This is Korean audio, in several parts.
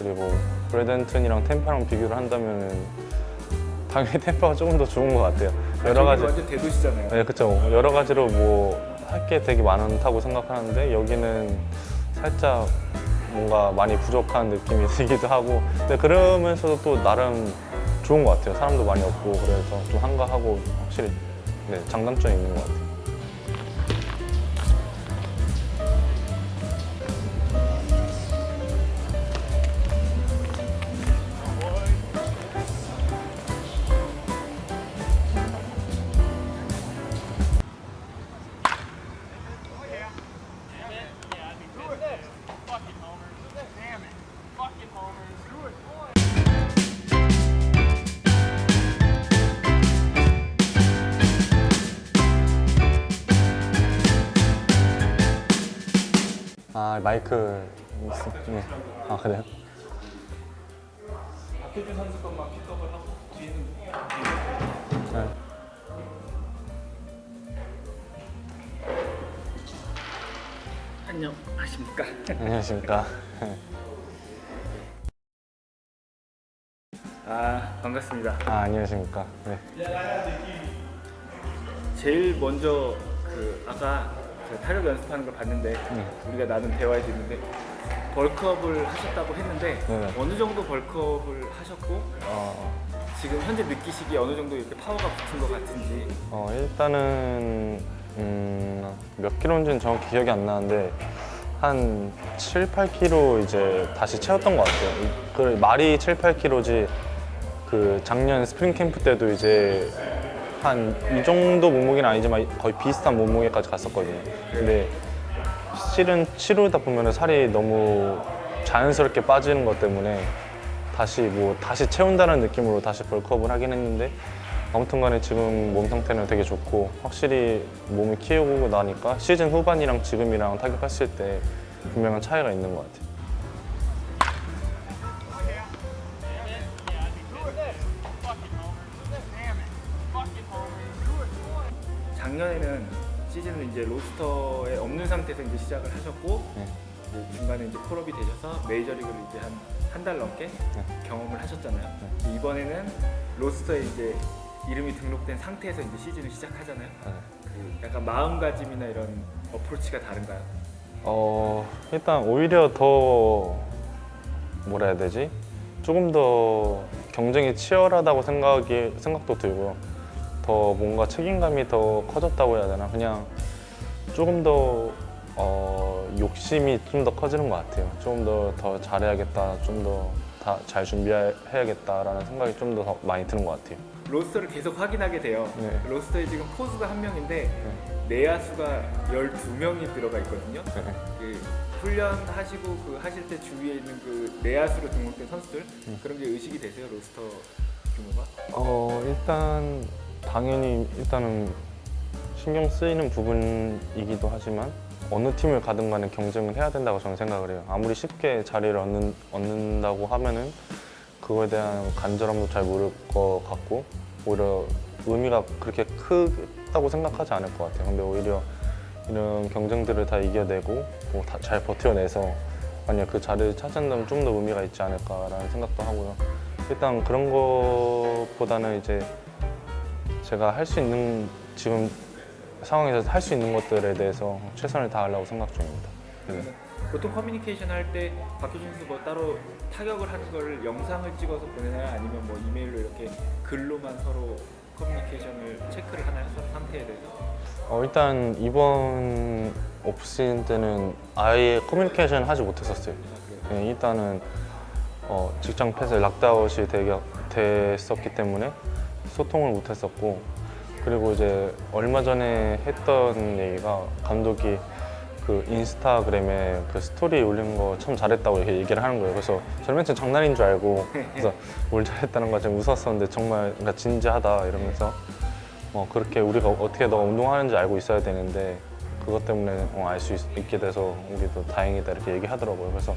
그리고 브래덴튼이랑 템파랑 비교를 한다면은 당연히 템파가 조금 더 좋은 것 같아요. 여러 가지 완전 대도시잖아요. 네, 그쵸. 여러 가지로 뭐 할 게 되게 많다고 생각하는데 여기는 살짝 뭔가 많이 부족한 느낌이 들기도 하고 근데 그러면서도 또 나름 좋은 것 같아요. 사람도 많이 없고 그래서 좀 한가하고 확실히 네, 장단점이 있는 것 같아요. 아 마이크 있어. 네. 아 그래요? 박효준 선수 것만 픽업을 하고 뒤에는 네. 안녕하십니까. 안녕하십니까. 아 반갑습니다. 아 안녕하십니까. 네. 제일 먼저 그 아까 그 타격 연습하는 걸 봤는데 우리가 나눈 대화에 있는데 벌크업을 하셨다고 했는데 네네. 어느 정도 벌크업을 하셨고 어, 지금 현재 느끼시기에 어느 정도 이렇게 파워가 붙은 것 같은지 어, 일단은 음, 몇 킬로인지는 정확히 기억이 안 나는데 한 7, 8 킬로 이제 다시 채웠던 것 같아요. 이- 그 말이 7, 8 킬로지 그 작년 스프링 캠프 때도 이제 한 이 정도 몸무게는 아니지만 거의 비슷한 몸무게까지 갔었거든요. 근데 실은 치료다 보면 살이 너무 자연스럽게 빠지는 것 때문에 다시 뭐 다시 채운다는 느낌으로 다시 벌크업을 하긴 했는데 아무튼 간에 지금 몸 상태는 되게 좋고 확실히 몸을 키우고 나니까 시즌 후반이랑 지금이랑 타격했을 때 분명한 차이가 있는 것 같아요. 작년에는 시즌을 이제 로스터에 없는 상태에서 이제 시작을 하셨고 네. 이제 중간에 이제 콜업이 되셔서 메이저리그를 이제 한 한 달 넘게 경험을 하셨잖아요. 이번에는 로스터에 이제 이름이 등록된 상태에서 이제 시즌을 시작하잖아요. 네. 그 약간 마음가짐이나 이런 어프로치가 다른가요? 어 일단 오히려 더 뭐라 해야 되지? 조금 더 경쟁이 치열하다고 생각이 생각도 들고요. 더 뭔가 책임감이 더 커졌다고 해야 되나? 그냥 조금 더 어, 욕심이 좀 더 커지는 것 같아요. 조금 더더 잘해야겠다, 좀더다잘 준비해야겠다라는 생각이 좀 더 많이 드는 것 같아요. 로스터를 계속 확인하게 돼요. 네. 로스터에 지금 포수가 한 명인데 내야수가 12명이 들어가 있거든요. 네. 그 훈련하시고 그 하실 때 주위에 있는 그 내야수로 등록된 선수들 그런 게 의식이 되세요 로스터 규모가? 어 일단 당연히 일단은 신경 쓰이는 부분이기도 하지만 어느 팀을 가든 간에 경쟁을 해야 된다고 저는 생각을 해요. 아무리 쉽게 자리를 얻는, 얻는다고 하면은 그거에 대한 간절함도 잘 모를 것 같고 오히려 의미가 그렇게 크다고 생각하지 않을 것 같아요. 근데 오히려 이런 경쟁들을 다 이겨내고 뭐 다 잘 버텨내서 만약 그 자리를 찾는다면 좀 더 의미가 있지 않을까라는 생각도 하고요. 일단 그런 것보다는 이제 제가 할 수 있는 지금 상황에서 할 수 있는 것들에 대해서 최선을 다하려고 생각 중입니다. 네. 보통 커뮤니케이션 할 때 박효준 선수 뭐 따로 타격을 하는 걸 영상을 찍어서 보내나요? 아니면 뭐 이메일로 이렇게 글로만 서로 커뮤니케이션을 체크를 하나요? 서로 상태에 대해서? 어, 일단 이번 오프시즌 때는 아예 커뮤니케이션 하지 못했었어요. 네, 일단은 어, 직장 폐쇄 락다운이 되게 됐었기 때문에 소통을 못했었고 그리고 이제 얼마 전에 했던 얘기가 감독이 그 인스타그램에 그 스토리 올린 거 참 잘했다고 이렇게 얘기를 하는 거예요. 그래서 저는 맨 처음 장난인 줄 알고 그래서 뭘 잘했다는 거좀 웃었었는데 정말 그러니까 진지하다 이러면서 어, 그렇게 우리가 어떻게 너가 운동하는지 알고 있어야 되는데 그것 때문에 어, 알수 있게 돼서 우리도 다행이다 이렇게 얘기하더라고요. 그래서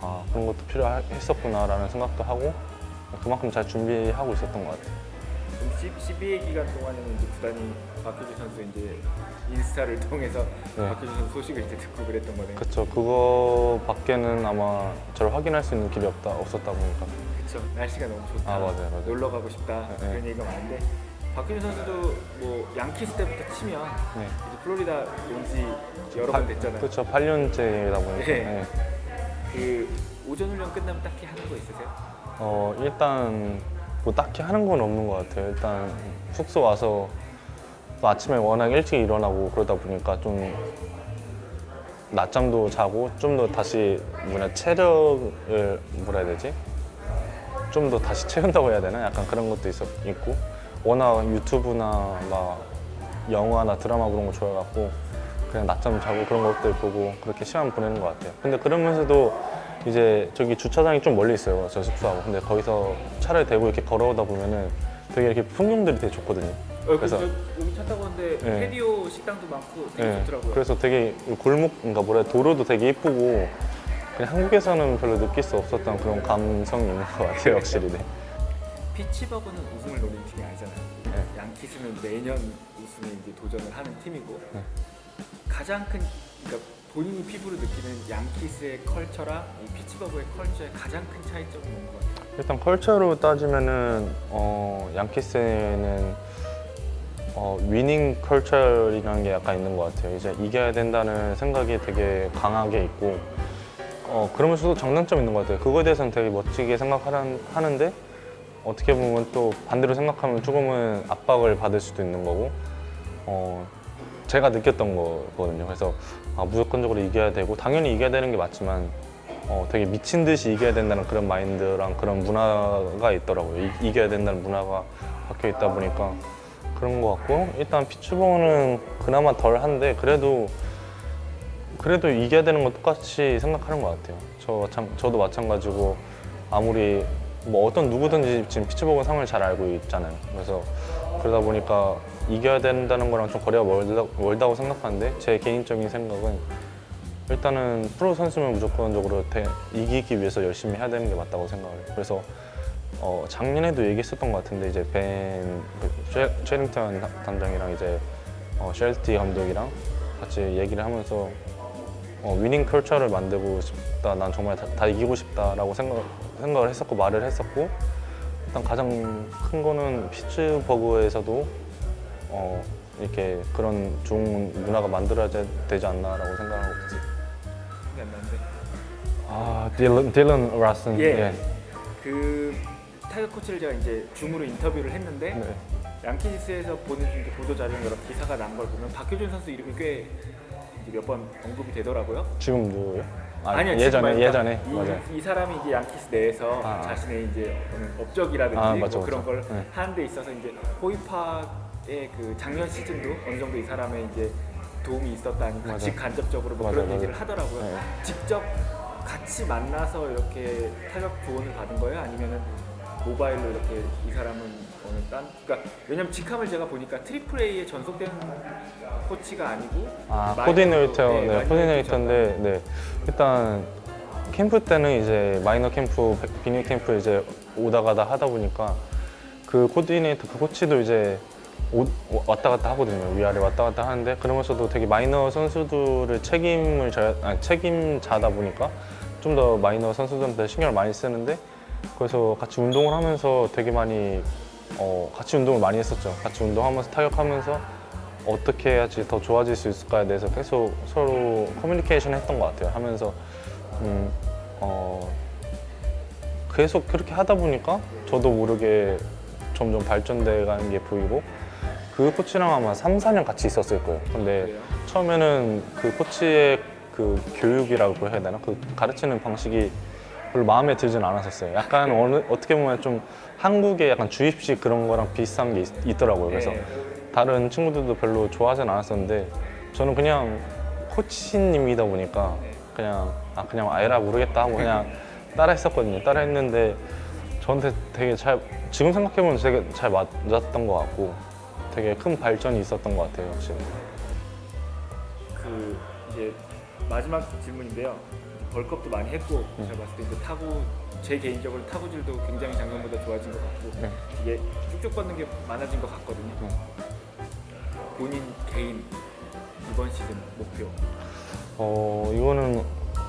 아, 그런 것도 필요했었구나라는 생각도 하고 그만큼 잘 준비하고 있었던 것 같아요. 그럼 C, CBA 기간 동안에는 이제 구단이 박효준 선수 이제 인스타를 통해서 네. 박효준 선수 소식을 이제 듣고 그랬던 거네요. 그쵸 그거 밖에는 아마 저를 확인할 수 있는 길이 없다 없었다 보니까 그쵸. 날씨가 너무 좋다. 아, 맞아요, 맞아요. 놀러 가고 싶다. 네. 그런 얘기가 많은데 박효준 선수도 뭐 양키스 때부터 치면 네. 이제 플로리다 온지 여러 번 됐잖아요. 그쵸 8년째다 보니까 네. 네. 그 오전 훈련 끝나면 딱히 하는 거 있으세요? 어 일단 뭐 딱히 하는 건 없는 것 같아요. 일단 숙소 와서 또 아침에 워낙 일찍 일어나고 그러다 보니까 좀 낮잠도 자고 좀 더 다시 뭐냐 체력을 뭐라 해야 되지? 좀 더 다시 채운다고 해야 되나? 약간 그런 것도 있어 있고 워낙 유튜브나 막 영화나 드라마 그런 거 좋아해갖고 그냥 낮잠 자고 그런 것들 보고 그렇게 시간 보내는 것 같아요. 근데 그러면서도 이제 저기 주차장이 좀 멀리 있어요. 저 숙소하고. 근데 거기서 차를 대고 이렇게 걸어오다 보면은 되게 이렇게 풍경들이 되게 좋거든요. 어, 그래서- 그래서 여기 차 타고 왔는데 네. 페디오 식당도 많고 되게 네, 좋더라고요. 그래서 되게 골목, 그러니까 뭐라 해야 도로도 되게 이쁘고 그냥 한국에서는 별로 느낄 수 없었던 그런 감성이 있는 것 같아요, 확실히. 네. 피치버그는 우승을 노리는 팀이 아니잖아요. 네. 양키스는 매년 우승에 이제 도전을 하는 팀이고 네. 가장 큰 그러니까 본인이 피부로 느끼는 양키스의 컬처랑 이 피치버그의 컬처의 가장 큰 차이점은 뭔것 같아요? 일단 컬처로 따지면은 어, 양키스는 어, 위닝 컬처라는 게 약간 있는 것 같아요. 이제 이겨야 된다는 생각이 되게 강하게 있고 어, 그러면서도 장단점이 있는 것 같아요. 그거에 대해서는 되게 멋지게 생각하는데 어떻게 보면 또 반대로 생각하면 조금은 압박을 받을 수도 있는 거고 어, 제가 느꼈던 거거든요. 그래서 아, 무조건적으로 이겨야 되고 당연히 이겨야 되는 게 맞지만 어, 되게 미친 듯이 이겨야 된다는 그런 마인드랑 그런 문화가 있더라고요. 이, 이겨야 된다는 문화가 박혀 있다 보니까 그런 것 같고 일단 피츠버그는 그나마 덜 한데 그래도 그래도 이겨야 되는 건 똑같이 생각하는 것 같아요. 저 마찬, 저도 마찬가지고 아무리 뭐 어떤 누구든지 지금 피츠버그 상을 잘 알고 있잖아요. 그래서 그러다 보니까 이겨야 된다는 거랑 좀 거리가 멀다, 멀다고 생각하는데 제 개인적인 생각은 일단은 프로 선수면 무조건적으로 대- 이기기 위해서 열심히 해야 되는 게 맞다고 생각해요. 그래서 어, 작년에도 얘기했었던 것 같은데 이제 벤 그, 쉐- 쉐링턴 단장이랑 이제 어, 쉘티 감독이랑 같이 얘기를 하면서 어, 위닝 컬처를 만들고 싶다. 난 정말 다, 다 이기고 싶다라고 생각, 생각을 했었고 말을 했었고 일단 가장 큰 거는 피츠버그에서도 어, 이렇게 그런 좋은 문화가 만들어야 되지 않나라고 생각하고. 생각이 안 나는데 아, 딜런, 딜런 라슨. 예. 그 타이거 코치를 제가 이제 줌으로 인터뷰를 했는데 네. 양키스에서 보내준 그 보도 자료 여러 기사가 난 걸 보면 박효준 선수 이름이 꽤 몇 번 언급이 되더라고요. 지금 누구요? 아, 아니요 지금 예전에 말고 예전에 이, 맞아요. 이 사람이 이제 양키스 내에서 아, 아. 자신의 이제 업적이라든지 아, 뭐 맞죠, 그런 맞죠. 걸 네. 하는 데 있어서 이제 호이팍 의그 작년 시즌도 어느 정도 이 사람의 이제 도움이 있었다니 맞아요. 직간접적으로 뭐 맞아요, 그런 맞아요. 얘기를 하더라고요. 네. 직접 같이 만나서 이렇게 타격 조언을 받은 거예요? 아니면은 모바일로 이렇게 이 사람은 어느 딴 그러니까 왜냐면 직함을 제가 보니까 트리플 A에 전속된 코치가 아니고 아, 마이너로, 코디네이터, 네, 네, 마이너로 코디네이터인데, 네. 일단 캠프 때는 이제 마이너 캠프, 비닐 캠프 이제 오다 가다 하다 보니까 그 코디네이터, 그 코치도 이제 오- 왔다 갔다 하거든요. 위아래 왔다 갔다 하는데 그러면서도 되게 마이너 선수들을 책임을 져야, 아니, 책임자다 보니까 좀 더 마이너 선수들한테 신경을 많이 쓰는데 그래서 같이 운동을 하면서 되게 많이 어, 같이 운동을 많이 했었죠. 같이 운동하면서 타격하면서 어떻게 해야지 더 좋아질 수 있을까에 대해서 계속 서로 커뮤니케이션 했던 것 같아요. 하면서 음, 어, 계속 그렇게 하다 보니까 저도 모르게 점점 발전돼 가는 게 보이고 그 코치랑 아마 3, 4년 같이 있었을 거예요. 근데 그래요? 처음에는 그 코치의 그 교육이라고 해야 되나? 그 가르치는 방식이 별로 마음에 들진 않았었어요. 약간 어느, 어떻게 보면 좀 한국의 약간 주입식 그런 거랑 비슷한 게 있, 더라고요 그래서 네. 다른 친구들도 별로 좋아하진 않았었는데 저는 그냥 코치님이다 보니까 그냥 아 그냥 아예라 모르겠다 하고 그냥 따라 했었거든요. 따라 했는데 저한테 되게 잘 지금 생각해보면 되게 잘 맞았던 것 같고 되게 큰 발전이 있었던 것 같아요. 확실히. 그 이제 마지막 질문인데요. 벌크업도 많이 했고 음. 제가 봤을 때 이제 타구 제 개인적으로 타구질도 굉장히 작년보다 좋아진 것 같고 네. 이게 쭉쭉 뻗는 게 많아진 것 같거든요. 네. 본인 개인 이번 시즌 목표 어 이거는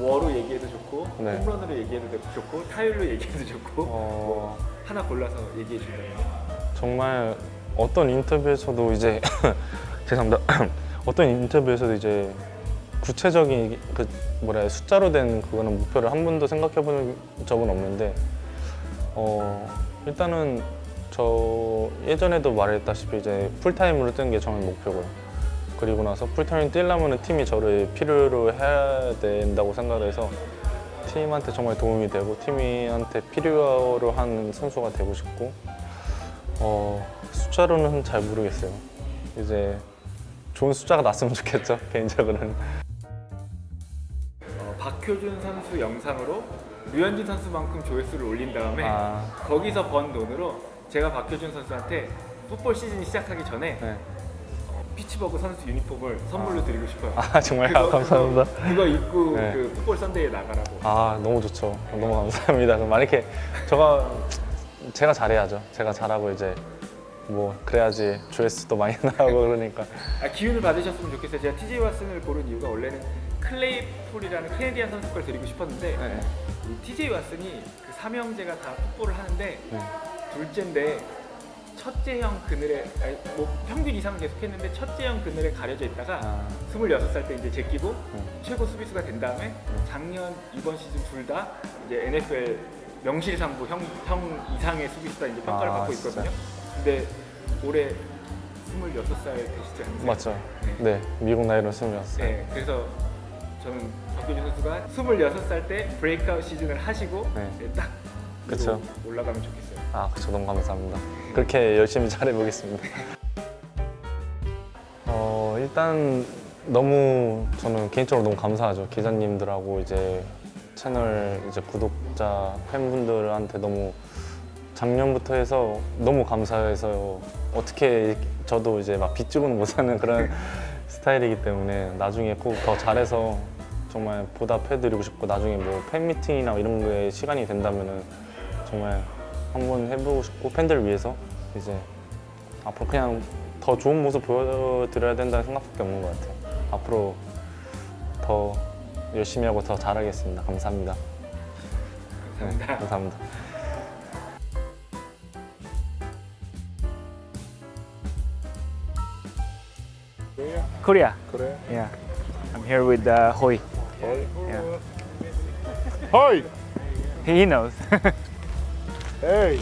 워로 얘기해도 좋고 네. 홈런으로 얘기해도 좋고 타율로 얘기해도 좋고 어, 하나 골라서 얘기해 준다면 정말 어떤 인터뷰에서도 이제 죄송합니다. 어떤 인터뷰에서도 이제 구체적인 그 뭐라 해야 숫자로 된 그거는 목표를 한 번도 생각해 본 적은 없는데 어 일단은 저 예전에도 말했다시피 이제 풀타임으로 뜨는 게 저는 목표고요. 그리고 나서 풀타임 뛰려면 팀이 저를 필요로 해야 된다고 생각을 해서 팀한테 정말 도움이 되고 팀한테 필요로 하는 선수가 되고 싶고 어, 숫자로는 잘 모르겠어요. 이제 좋은 숫자가 났으면 좋겠죠 개인적으로는. 어, 박효준 선수 영상으로 류현진 선수만큼 조회수를 올린 다음에 아, 거기서 번 돈으로 제가 박효준 선수한테 풋볼 시즌이 시작하기 전에 네. 피치버그 선수 유니폼을 선물로 드리고 싶어요. 아 정말 그거- 감사합니다. 그거, 그거 입고 네. 그 풋볼 선데이에 나가라고. 아 너무 좋죠. 너무 감사합니다. 그럼 만약에 저가 제가 잘해야죠. 제가 잘하고 이제 뭐 그래야지 조회수도 많이 나오고 그러니까. 아, 기운을 받으셨으면 좋겠어요. 제가 TJ 왓슨을 고른 이유가 원래는 클레이풀이라는 캐네디안 선수 걸 드리고 싶었는데 네. 이 TJ 왓슨이 그 삼형제가 다 풋볼을 하는데 네. 둘째인데 첫째형 그늘에 아니, 뭐 평균 이상은 계속 했는데 첫째형 그늘에 가려져 있다가 아, 26살 때 이제 제끼고 음. 최고 수비수가 된 다음에 작년 이번 시즌 둘 다 이제 NFL 명실상부 형, 형 이상의 수비수다 이제 평가를 아, 받고 진짜? 있거든요. 근데 올해 26살 되시지 않으세요? 맞죠. 네. 네 미국 나이로 26살. 네, 그래서 저는 박효준 선수가 26살 때 브레이크아웃 시즌을 하시고 네. 네, 딱 그쵸. 올라가면 좋겠어요. 아, 그쵸. 너무 감사합니다. 그렇게 열심히 잘해보겠습니다. 어, 일단 너무 저는 개인적으로 너무 감사하죠. 기자님들하고 이제 채널 이제 구독자 팬분들한테 너무 작년부터 해서 너무 감사해서 어떻게 저도 이제 막 빚지고는 못하는 그런 스타일이기 때문에 나중에 꼭 더 잘해서 정말 보답해드리고 싶고 나중에 뭐 팬미팅이나 이런 거에 시간이 된다면은 정말 한번 해보고 싶고 팬들 을 위해서 이제 앞으로 그냥 더 좋은 모습 보여드려야 된다는 생각밖에 없는 것 같아요. 앞으로 더 열심히 하고 더 잘하겠습니다. 감사합니다. 네, 감사합니다. 감사합니다. Korea. Korea. Yeah. I'm here with uh, Hoi. Yeah. Hi. He knows. Hey.